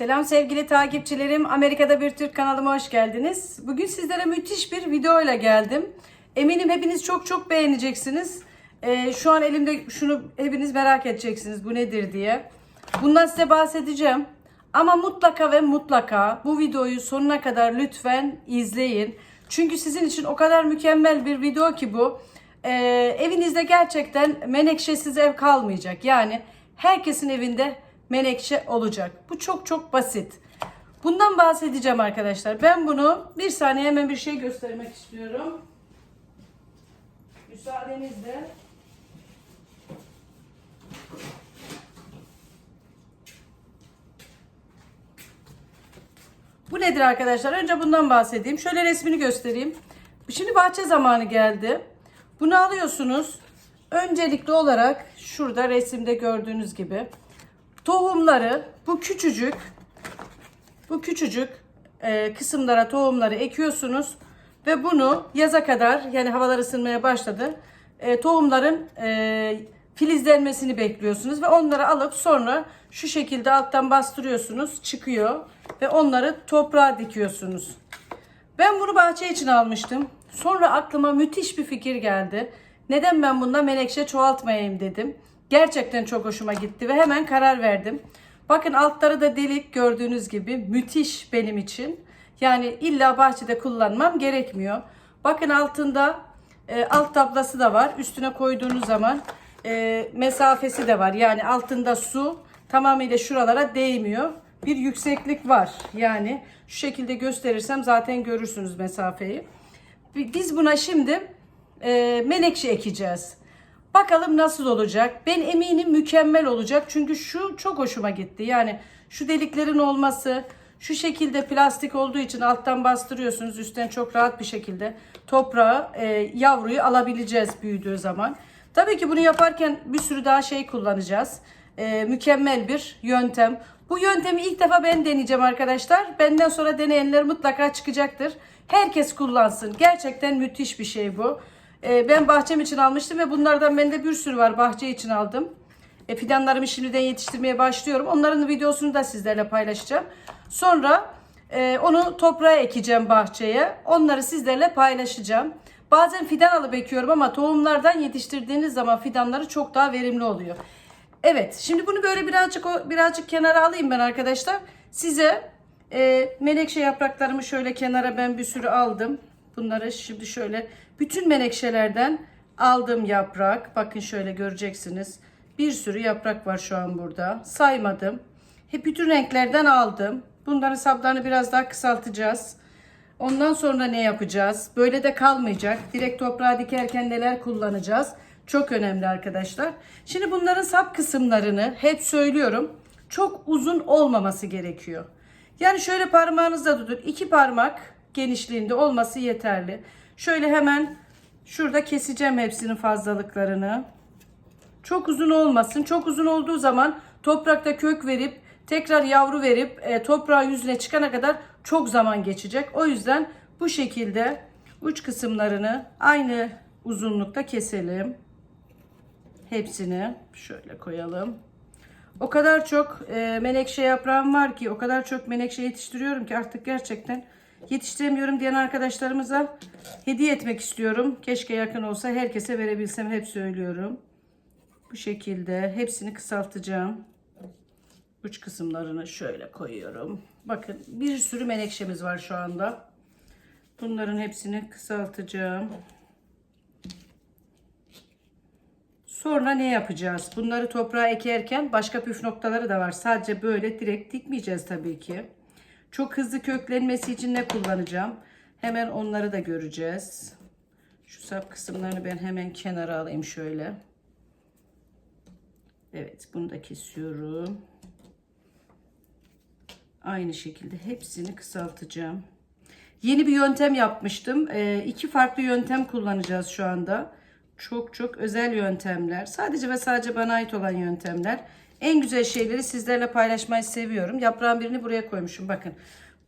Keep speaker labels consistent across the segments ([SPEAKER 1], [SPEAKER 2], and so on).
[SPEAKER 1] Selam sevgili takipçilerim. Amerika'da bir Türk kanalıma hoş geldiniz. Bugün sizlere müthiş bir video ile geldim. Eminim hepiniz çok çok beğeneceksiniz. Ee, şu an elimde şunu hepiniz merak edeceksiniz bu nedir diye. Bundan size bahsedeceğim. Ama mutlaka ve mutlaka bu videoyu sonuna kadar lütfen izleyin. Çünkü sizin için o kadar mükemmel bir video ki bu. Ee, evinizde gerçekten menekşesiz ev kalmayacak. Yani herkesin evinde menekşe olacak. Bu çok çok basit. Bundan bahsedeceğim arkadaşlar. Ben bunu bir saniye hemen bir şey göstermek istiyorum. Müsaadenizle. Bu nedir arkadaşlar? Önce bundan bahsedeyim. Şöyle resmini göstereyim. Şimdi bahçe zamanı geldi. Bunu alıyorsunuz. Öncelikli olarak şurada resimde gördüğünüz gibi tohumları bu küçücük bu küçücük e, kısımlara tohumları ekiyorsunuz ve bunu yaza kadar yani havalar ısınmaya başladı e, tohumların e, filizlenmesini bekliyorsunuz ve onları alıp sonra şu şekilde alttan bastırıyorsunuz çıkıyor ve onları toprağa dikiyorsunuz. Ben bunu bahçe için almıştım. Sonra aklıma müthiş bir fikir geldi. Neden ben bunda menekşe çoğaltmayayım dedim. Gerçekten çok hoşuma gitti ve hemen karar verdim. Bakın altları da delik gördüğünüz gibi müthiş benim için. Yani illa bahçede kullanmam gerekmiyor. Bakın altında e, alt tablası da var. Üstüne koyduğunuz zaman e, mesafesi de var. Yani altında su tamamıyla şuralara değmiyor. Bir yükseklik var. Yani şu şekilde gösterirsem zaten görürsünüz mesafeyi. Biz buna şimdi e, menekşe ekeceğiz. Bakalım nasıl olacak. Ben eminim mükemmel olacak. Çünkü şu çok hoşuma gitti. Yani şu deliklerin olması, şu şekilde plastik olduğu için alttan bastırıyorsunuz. Üstten çok rahat bir şekilde toprağı, e, yavruyu alabileceğiz büyüdüğü zaman. Tabii ki bunu yaparken bir sürü daha şey kullanacağız. E, mükemmel bir yöntem. Bu yöntemi ilk defa ben deneyeceğim arkadaşlar. Benden sonra deneyenler mutlaka çıkacaktır. Herkes kullansın. Gerçekten müthiş bir şey bu. E, ben bahçem için almıştım ve bunlardan bende bir sürü var. Bahçe için aldım. E, fidanlarımı şimdiden yetiştirmeye başlıyorum. Onların videosunu da sizlerle paylaşacağım. Sonra e, onu toprağa ekeceğim bahçeye. Onları sizlerle paylaşacağım. Bazen fidan alıp ekiyorum ama tohumlardan yetiştirdiğiniz zaman fidanları çok daha verimli oluyor. Evet, şimdi bunu böyle birazcık birazcık kenara alayım ben arkadaşlar. Size e, menekşe yapraklarımı şöyle kenara ben bir sürü aldım. Bunları şimdi şöyle bütün menekşelerden aldım yaprak. Bakın şöyle göreceksiniz. Bir sürü yaprak var şu an burada. Saymadım. Hep bütün renklerden aldım. Bunların saplarını biraz daha kısaltacağız. Ondan sonra ne yapacağız? Böyle de kalmayacak. Direkt toprağa dikerken neler kullanacağız? Çok önemli arkadaşlar. Şimdi bunların sap kısımlarını hep söylüyorum. Çok uzun olmaması gerekiyor. Yani şöyle parmağınızda tutun. iki parmak genişliğinde olması yeterli. Şöyle hemen şurada keseceğim hepsinin fazlalıklarını. Çok uzun olmasın. Çok uzun olduğu zaman toprakta kök verip tekrar yavru verip e, toprağın yüzüne çıkana kadar çok zaman geçecek. O yüzden bu şekilde uç kısımlarını aynı uzunlukta keselim. Hepsini şöyle koyalım. O kadar çok e, menekşe yaprağım var ki, o kadar çok menekşe yetiştiriyorum ki artık gerçekten yetiştiremiyorum diyen arkadaşlarımıza hediye etmek istiyorum. Keşke yakın olsa herkese verebilsem hep söylüyorum. Bu şekilde hepsini kısaltacağım. Uç kısımlarını şöyle koyuyorum. Bakın bir sürü menekşemiz var şu anda. Bunların hepsini kısaltacağım. Sonra ne yapacağız? Bunları toprağa ekerken başka püf noktaları da var. Sadece böyle direkt dikmeyeceğiz tabii ki. Çok hızlı köklenmesi için ne kullanacağım? Hemen onları da göreceğiz. Şu sap kısımlarını ben hemen kenara alayım şöyle. Evet bunu da kesiyorum. Aynı şekilde hepsini kısaltacağım. Yeni bir yöntem yapmıştım. Ee, iki farklı yöntem kullanacağız şu anda. Çok çok özel yöntemler. Sadece ve sadece bana ait olan yöntemler. En güzel şeyleri sizlerle paylaşmayı seviyorum. Yaprağın birini buraya koymuşum. Bakın.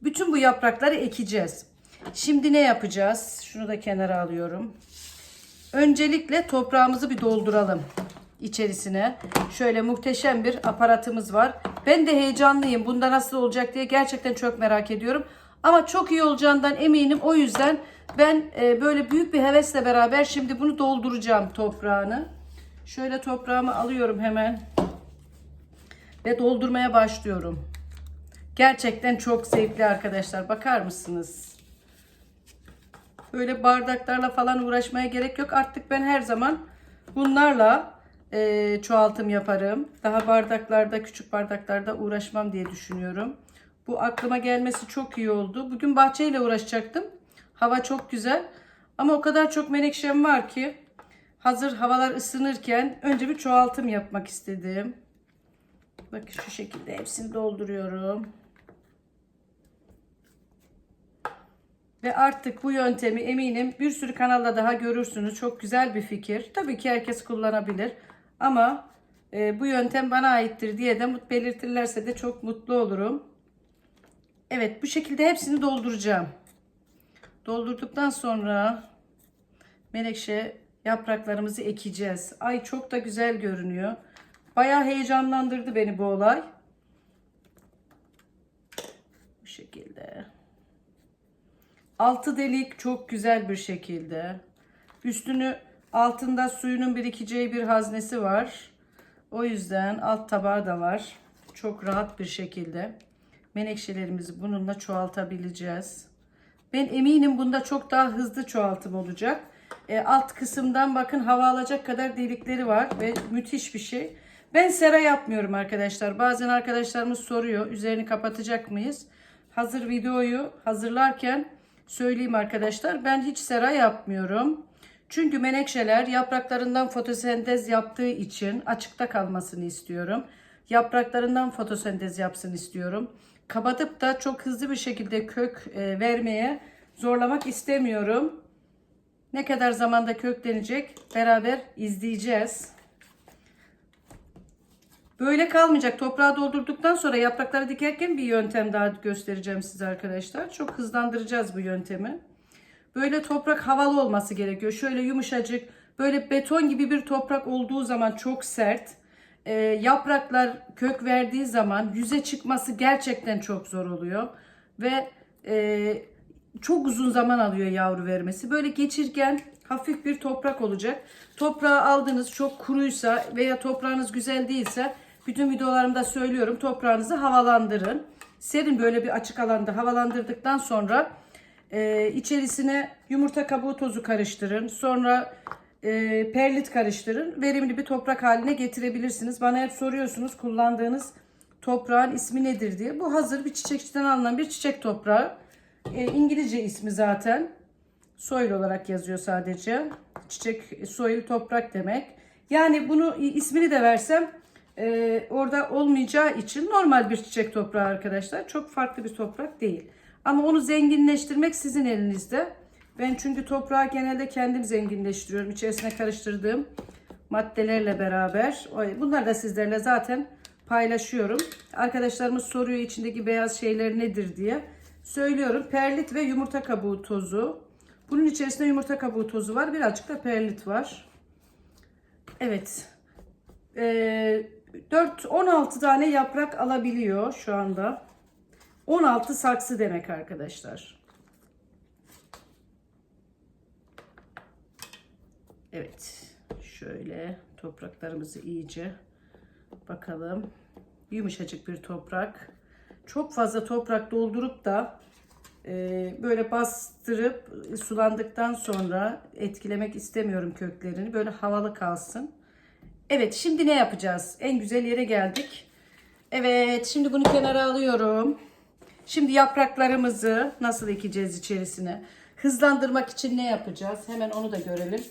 [SPEAKER 1] Bütün bu yaprakları ekeceğiz. Şimdi ne yapacağız? Şunu da kenara alıyorum. Öncelikle toprağımızı bir dolduralım. içerisine. Şöyle muhteşem bir aparatımız var. Ben de heyecanlıyım. Bunda nasıl olacak diye gerçekten çok merak ediyorum. Ama çok iyi olacağından eminim. O yüzden ben e, böyle büyük bir hevesle beraber şimdi bunu dolduracağım toprağını. Şöyle toprağımı alıyorum hemen ve doldurmaya başlıyorum. Gerçekten çok zevkli arkadaşlar. Bakar mısınız? Böyle bardaklarla falan uğraşmaya gerek yok. Artık ben her zaman bunlarla e, çoğaltım yaparım. Daha bardaklarda, küçük bardaklarda uğraşmam diye düşünüyorum. Bu aklıma gelmesi çok iyi oldu. Bugün bahçeyle uğraşacaktım. Hava çok güzel. Ama o kadar çok menekşem var ki hazır havalar ısınırken önce bir çoğaltım yapmak istedim. Bakın şu şekilde hepsini dolduruyorum. Ve artık bu yöntemi eminim bir sürü kanalda daha görürsünüz. Çok güzel bir fikir. Tabii ki herkes kullanabilir. Ama e, bu yöntem bana aittir diye de belirtirlerse de çok mutlu olurum. Evet bu şekilde hepsini dolduracağım. Doldurduktan sonra menekşe yapraklarımızı ekeceğiz. Ay çok da güzel görünüyor. Bayağı heyecanlandırdı beni bu olay. Bu şekilde. Altı delik çok güzel bir şekilde. Üstünü altında suyunun birikeceği bir haznesi var. O yüzden alt tabağı da var. Çok rahat bir şekilde menekşelerimizi bununla çoğaltabileceğiz. Ben eminim bunda çok daha hızlı çoğaltım olacak. E, alt kısımdan bakın hava alacak kadar delikleri var ve müthiş bir şey. Ben sera yapmıyorum arkadaşlar. Bazen arkadaşlarımız soruyor üzerini kapatacak mıyız? Hazır videoyu hazırlarken söyleyeyim arkadaşlar. Ben hiç sera yapmıyorum. Çünkü menekşeler yapraklarından fotosentez yaptığı için açıkta kalmasını istiyorum. Yapraklarından fotosentez yapsın istiyorum. Kapatıp da çok hızlı bir şekilde kök e, vermeye zorlamak istemiyorum. Ne kadar zamanda köklenecek beraber izleyeceğiz. Böyle kalmayacak. Toprağı doldurduktan sonra yaprakları dikerken bir yöntem daha göstereceğim size arkadaşlar. Çok hızlandıracağız bu yöntemi. Böyle toprak havalı olması gerekiyor. Şöyle yumuşacık, böyle beton gibi bir toprak olduğu zaman çok sert. Ee, yapraklar kök verdiği zaman yüze çıkması gerçekten çok zor oluyor. Ve e, çok uzun zaman alıyor yavru vermesi. Böyle geçirken hafif bir toprak olacak. Toprağı aldınız çok kuruysa veya toprağınız güzel değilse bütün videolarımda söylüyorum toprağınızı havalandırın. Serin böyle bir açık alanda havalandırdıktan sonra e, içerisine yumurta kabuğu tozu karıştırın. Sonra e, perlit karıştırın. Verimli bir toprak haline getirebilirsiniz. Bana hep soruyorsunuz kullandığınız toprağın ismi nedir diye. Bu hazır bir çiçekçiden alınan bir çiçek toprağı. E, İngilizce ismi zaten. Soil olarak yazıyor sadece. Çiçek, soil, toprak demek. Yani bunu ismini de versem e, orada olmayacağı için normal bir çiçek toprağı arkadaşlar. Çok farklı bir toprak değil. Ama onu zenginleştirmek sizin elinizde. Ben çünkü toprağı genelde kendim zenginleştiriyorum. İçerisine karıştırdığım maddelerle beraber. Bunlar da sizlerle zaten paylaşıyorum. Arkadaşlarımız soruyor içindeki beyaz şeyler nedir diye. Söylüyorum. Perlit ve yumurta kabuğu tozu. Bunun içerisinde yumurta kabuğu tozu var. Birazcık da perlit var. Evet. Ee, 4 16 tane yaprak alabiliyor şu anda. 16 saksı demek arkadaşlar. Evet. Şöyle topraklarımızı iyice bakalım. Yumuşacık bir toprak. Çok fazla toprak doldurup da e, böyle bastırıp sulandıktan sonra etkilemek istemiyorum köklerini. Böyle havalı kalsın. Evet şimdi ne yapacağız? En güzel yere geldik. Evet şimdi bunu kenara alıyorum. Şimdi yapraklarımızı nasıl ekeceğiz içerisine? Hızlandırmak için ne yapacağız? Hemen onu da görelim.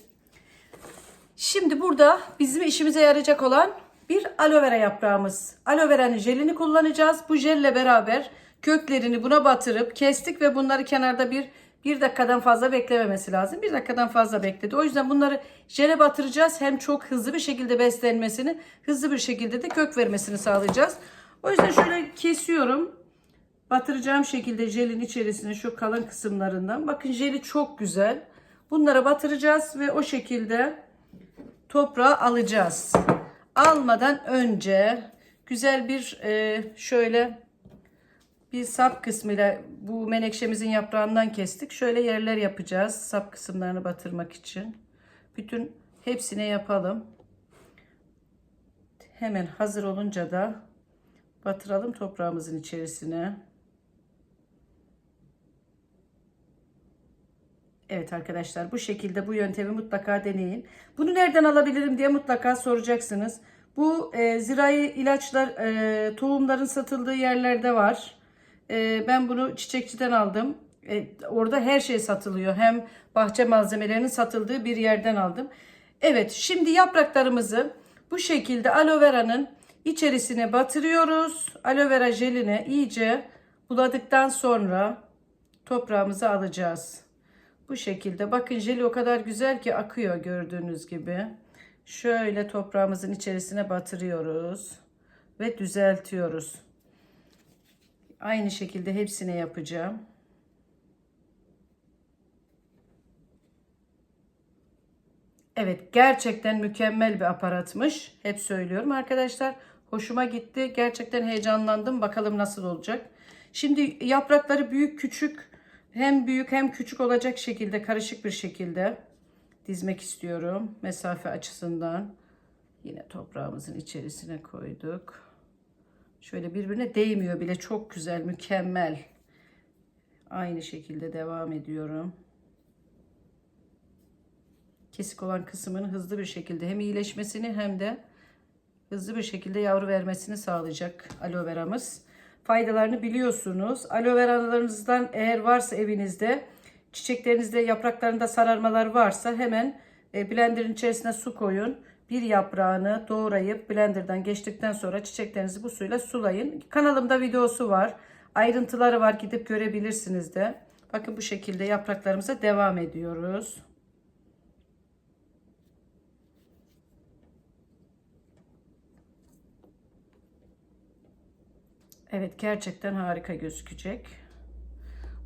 [SPEAKER 1] Şimdi burada bizim işimize yarayacak olan bir aloe vera yaprağımız. Aloe vera'nın jelini kullanacağız. Bu jelle beraber köklerini buna batırıp kestik ve bunları kenarda bir bir dakikadan fazla beklememesi lazım. Bir dakikadan fazla bekledi. O yüzden bunları jele batıracağız. Hem çok hızlı bir şekilde beslenmesini, hızlı bir şekilde de kök vermesini sağlayacağız. O yüzden şöyle kesiyorum. Batıracağım şekilde jelin içerisine şu kalın kısımlarından. Bakın jeli çok güzel. Bunlara batıracağız ve o şekilde toprağa alacağız. almadan önce güzel bir e, şöyle bir sap kısmıyla bu menekşemizin yaprağından kestik. Şöyle yerler yapacağız sap kısımlarını batırmak için. Bütün hepsine yapalım. Hemen hazır olunca da batıralım toprağımızın içerisine. Evet arkadaşlar bu şekilde bu yöntemi mutlaka deneyin. Bunu nereden alabilirim diye mutlaka soracaksınız. Bu e, zirai ilaçlar e, tohumların satıldığı yerlerde var. E, ben bunu çiçekçiden aldım. E, orada her şey satılıyor. Hem bahçe malzemelerinin satıldığı bir yerden aldım. Evet şimdi yapraklarımızı bu şekilde aloe vera'nın içerisine batırıyoruz. Aloe vera jeline iyice buladıktan sonra toprağımızı alacağız. Bu şekilde bakın jeli o kadar güzel ki akıyor gördüğünüz gibi. Şöyle toprağımızın içerisine batırıyoruz ve düzeltiyoruz. Aynı şekilde hepsine yapacağım. Evet gerçekten mükemmel bir aparatmış. Hep söylüyorum arkadaşlar. Hoşuma gitti. Gerçekten heyecanlandım. Bakalım nasıl olacak. Şimdi yaprakları büyük küçük hem büyük hem küçük olacak şekilde karışık bir şekilde dizmek istiyorum. Mesafe açısından. Yine toprağımızın içerisine koyduk. Şöyle birbirine değmiyor bile. Çok güzel, mükemmel. Aynı şekilde devam ediyorum. Kesik olan kısmını hızlı bir şekilde hem iyileşmesini hem de hızlı bir şekilde yavru vermesini sağlayacak aloe veramız. Faydalarını biliyorsunuz. Aloe veralarınızdan eğer varsa evinizde çiçeklerinizde yapraklarında sararmalar varsa hemen e, blenderın içerisine su koyun. Bir yaprağını doğrayıp blenderdan geçtikten sonra çiçeklerinizi bu suyla sulayın. Kanalımda videosu var. Ayrıntıları var gidip görebilirsiniz de. Bakın bu şekilde yapraklarımıza devam ediyoruz. Evet gerçekten harika gözükecek.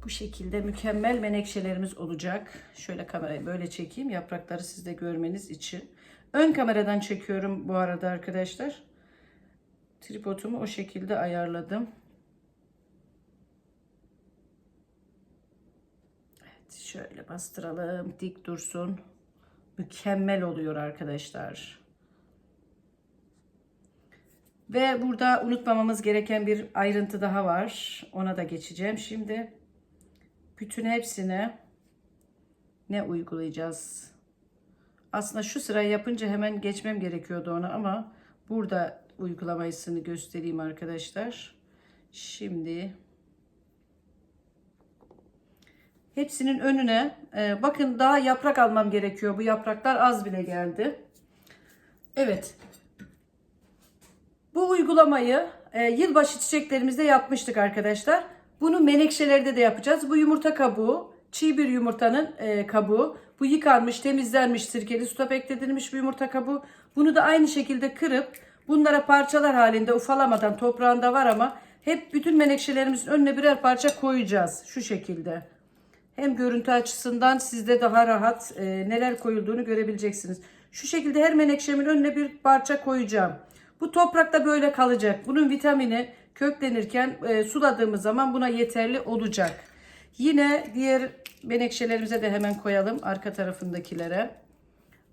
[SPEAKER 1] Bu şekilde mükemmel menekşelerimiz olacak. Şöyle kamerayı böyle çekeyim yaprakları siz de görmeniz için. Ön kameradan çekiyorum bu arada arkadaşlar. Tripodumu o şekilde ayarladım. Evet şöyle bastıralım dik dursun. Mükemmel oluyor arkadaşlar. Ve burada unutmamamız gereken bir ayrıntı daha var. Ona da geçeceğim. Şimdi bütün hepsine ne uygulayacağız? Aslında şu sırayı yapınca hemen geçmem gerekiyordu ona ama burada uygulamasını göstereyim arkadaşlar. Şimdi hepsinin önüne e, bakın daha yaprak almam gerekiyor. Bu yapraklar az bile geldi. Evet bu uygulamayı e, yılbaşı çiçeklerimizde yapmıştık arkadaşlar. Bunu menekşelerde de yapacağız. Bu yumurta kabuğu, çiğ bir yumurtanın e, kabuğu. Bu yıkanmış, temizlenmiş, sirkeli suda bekletilmiş bir yumurta kabuğu. Bunu da aynı şekilde kırıp bunlara parçalar halinde ufalamadan toprağında var ama hep bütün menekşelerimizin önüne birer parça koyacağız. Şu şekilde. Hem görüntü açısından sizde daha rahat e, neler koyulduğunu görebileceksiniz. Şu şekilde her menekşemin önüne bir parça koyacağım. Bu toprakta böyle kalacak. Bunun vitamini köklenirken e, suladığımız zaman buna yeterli olacak. Yine diğer menekşelerimize de hemen koyalım arka tarafındakilere.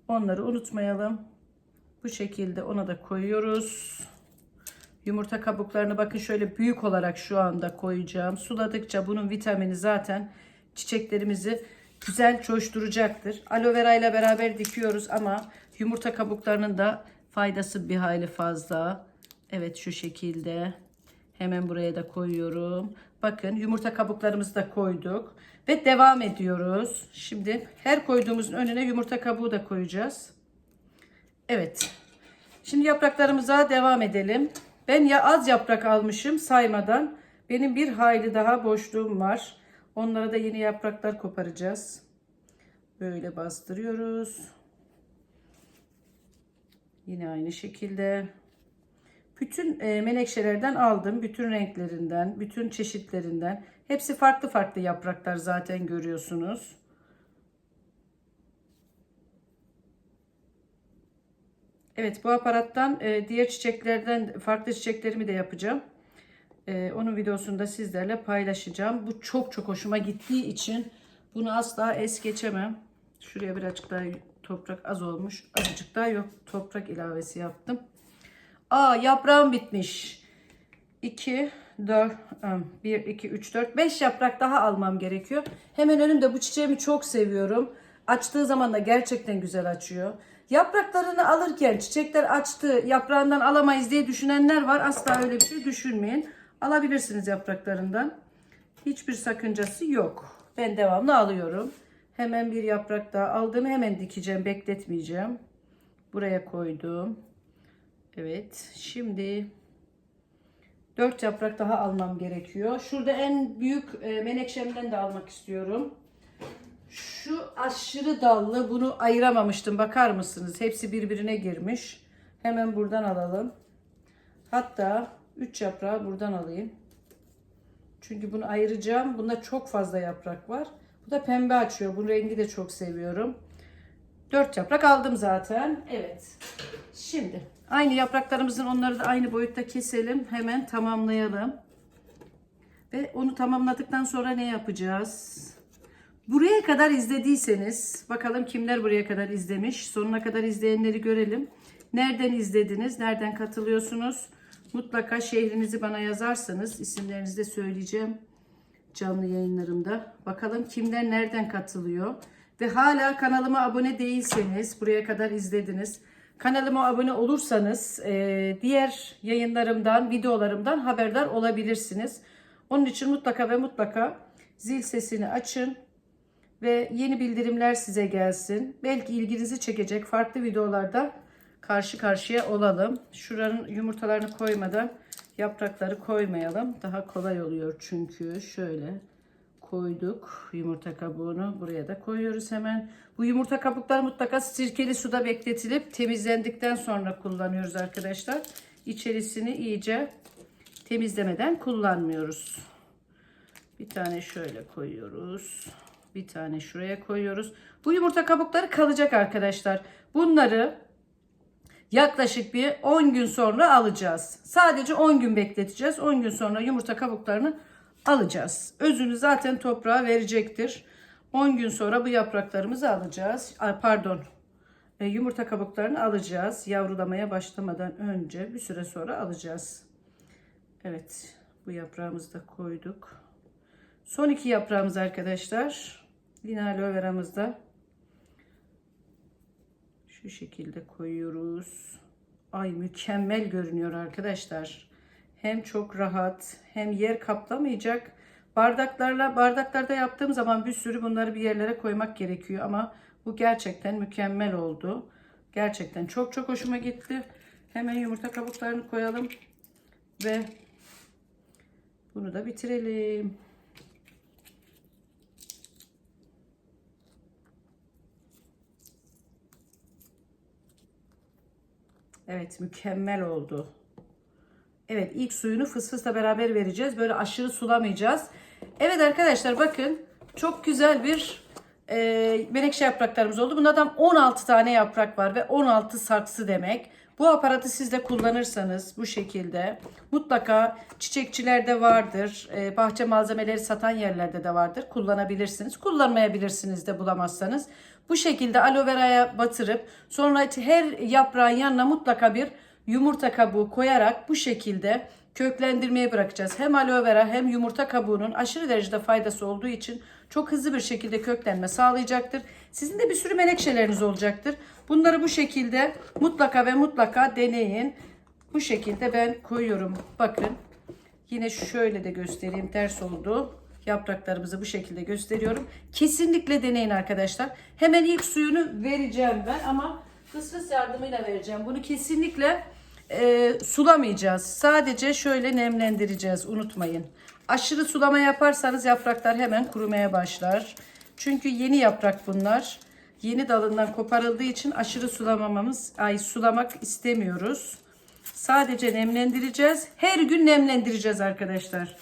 [SPEAKER 1] Onları unutmayalım. Bu şekilde ona da koyuyoruz. Yumurta kabuklarını bakın şöyle büyük olarak şu anda koyacağım. Suladıkça bunun vitamini zaten çiçeklerimizi güzel coşturacaktır. Aloe vera ile beraber dikiyoruz ama yumurta kabuklarının da faydası bir hayli fazla. Evet şu şekilde. Hemen buraya da koyuyorum. Bakın yumurta kabuklarımızı da koyduk. Ve devam ediyoruz. Şimdi her koyduğumuzun önüne yumurta kabuğu da koyacağız. Evet. Şimdi yapraklarımıza devam edelim. Ben ya az yaprak almışım saymadan. Benim bir hayli daha boşluğum var. Onlara da yeni yapraklar koparacağız. Böyle bastırıyoruz. Yine aynı şekilde. Bütün e, menekşelerden aldım. Bütün renklerinden, bütün çeşitlerinden. Hepsi farklı farklı yapraklar zaten görüyorsunuz. Evet bu aparattan e, diğer çiçeklerden farklı çiçeklerimi de yapacağım. E, onun videosunu da sizlerle paylaşacağım. Bu çok çok hoşuma gittiği için bunu asla es geçemem. Şuraya birazcık daha toprak az olmuş. Azıcık daha yok toprak ilavesi yaptım. Aa yaprağım bitmiş. 2, 4, 1, 2, 3, 4, 5 yaprak daha almam gerekiyor. Hemen önümde bu çiçeğimi çok seviyorum. Açtığı zaman da gerçekten güzel açıyor. Yapraklarını alırken çiçekler açtı yaprağından alamayız diye düşünenler var. Asla öyle bir şey düşünmeyin. Alabilirsiniz yapraklarından. Hiçbir sakıncası yok. Ben devamlı alıyorum. Hemen bir yaprak daha aldım. Hemen dikeceğim. Bekletmeyeceğim. Buraya koydum. Evet. Şimdi 4 yaprak daha almam gerekiyor. Şurada en büyük e, menekşemden de almak istiyorum. Şu aşırı dallı bunu ayıramamıştım. Bakar mısınız? Hepsi birbirine girmiş. Hemen buradan alalım. Hatta 3 yaprağı buradan alayım. Çünkü bunu ayıracağım. Bunda çok fazla yaprak var. Bu da pembe açıyor. Bu rengi de çok seviyorum. 4 yaprak aldım zaten. Evet. Şimdi aynı yapraklarımızın onları da aynı boyutta keselim. Hemen tamamlayalım. Ve onu tamamladıktan sonra ne yapacağız? Buraya kadar izlediyseniz bakalım kimler buraya kadar izlemiş. Sonuna kadar izleyenleri görelim. Nereden izlediniz? Nereden katılıyorsunuz? Mutlaka şehrinizi bana yazarsanız isimlerinizi de söyleyeceğim canlı yayınlarımda. Bakalım kimler nereden katılıyor. Ve hala kanalıma abone değilseniz buraya kadar izlediniz. Kanalıma abone olursanız e, diğer yayınlarımdan, videolarımdan haberdar olabilirsiniz. Onun için mutlaka ve mutlaka zil sesini açın ve yeni bildirimler size gelsin. Belki ilginizi çekecek farklı videolarda karşı karşıya olalım. Şuranın yumurtalarını koymadan yaprakları koymayalım. Daha kolay oluyor çünkü şöyle koyduk yumurta kabuğunu buraya da koyuyoruz hemen. Bu yumurta kabukları mutlaka sirkeli suda bekletilip temizlendikten sonra kullanıyoruz arkadaşlar. İçerisini iyice temizlemeden kullanmıyoruz. Bir tane şöyle koyuyoruz. Bir tane şuraya koyuyoruz. Bu yumurta kabukları kalacak arkadaşlar. Bunları yaklaşık bir 10 gün sonra alacağız. Sadece 10 gün bekleteceğiz. 10 gün sonra yumurta kabuklarını alacağız. Özünü zaten toprağa verecektir. 10 gün sonra bu yapraklarımızı alacağız. Pardon. E, yumurta kabuklarını alacağız. Yavrulamaya başlamadan önce bir süre sonra alacağız. Evet. Bu yaprağımızı da koyduk. Son iki yaprağımız arkadaşlar. Lina aloe veramızda. Şu şekilde koyuyoruz. Ay mükemmel görünüyor arkadaşlar. Hem çok rahat hem yer kaplamayacak. Bardaklarla bardaklarda yaptığım zaman bir sürü bunları bir yerlere koymak gerekiyor ama bu gerçekten mükemmel oldu. Gerçekten çok çok hoşuma gitti. Hemen yumurta kabuklarını koyalım ve bunu da bitirelim. Evet mükemmel oldu. Evet ilk suyunu fıs fısla beraber vereceğiz. Böyle aşırı sulamayacağız. Evet arkadaşlar bakın çok güzel bir e, menekşe yapraklarımız oldu. Bunlardan 16 tane yaprak var ve 16 saksı demek. Bu aparatı siz de kullanırsanız bu şekilde mutlaka çiçekçilerde vardır. E, bahçe malzemeleri satan yerlerde de vardır. Kullanabilirsiniz. Kullanmayabilirsiniz de bulamazsanız. Bu şekilde aloe vera'ya batırıp sonra her yaprağın yanına mutlaka bir yumurta kabuğu koyarak bu şekilde köklendirmeye bırakacağız. Hem aloe vera hem yumurta kabuğunun aşırı derecede faydası olduğu için çok hızlı bir şekilde köklenme sağlayacaktır. Sizin de bir sürü menekşeleriniz olacaktır. Bunları bu şekilde mutlaka ve mutlaka deneyin. Bu şekilde ben koyuyorum. Bakın yine şöyle de göstereyim ters oldu. Yapraklarımızı bu şekilde gösteriyorum. Kesinlikle deneyin arkadaşlar. Hemen ilk suyunu vereceğim ben ama fısfıs yardımıyla vereceğim. Bunu kesinlikle e, sulamayacağız. Sadece şöyle nemlendireceğiz. Unutmayın. Aşırı sulama yaparsanız yapraklar hemen kurumaya başlar. Çünkü yeni yaprak bunlar. Yeni dalından koparıldığı için aşırı sulamamamız, ay sulamak istemiyoruz. Sadece nemlendireceğiz. Her gün nemlendireceğiz arkadaşlar.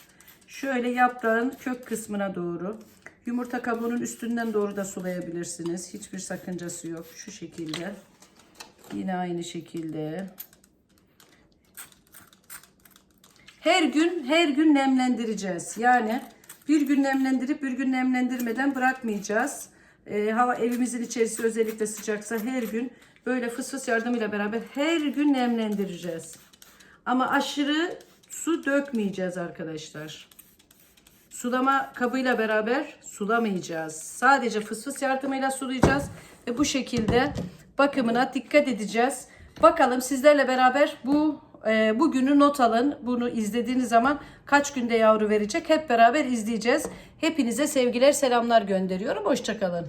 [SPEAKER 1] Şöyle yaprağın kök kısmına doğru. Yumurta kabuğunun üstünden doğru da sulayabilirsiniz. Hiçbir sakıncası yok. Şu şekilde. Yine aynı şekilde. Her gün her gün nemlendireceğiz. Yani bir gün nemlendirip bir gün nemlendirmeden bırakmayacağız. Ee, hava evimizin içerisi özellikle sıcaksa her gün böyle fıs fıs yardımıyla beraber her gün nemlendireceğiz. Ama aşırı su dökmeyeceğiz arkadaşlar. Sulama kabıyla beraber sulamayacağız. Sadece fıs fıs yardımıyla sulayacağız ve bu şekilde bakımına dikkat edeceğiz. Bakalım sizlerle beraber bu e, bugünü not alın. Bunu izlediğiniz zaman kaç günde yavru verecek hep beraber izleyeceğiz. Hepinize sevgiler selamlar gönderiyorum. Hoşçakalın.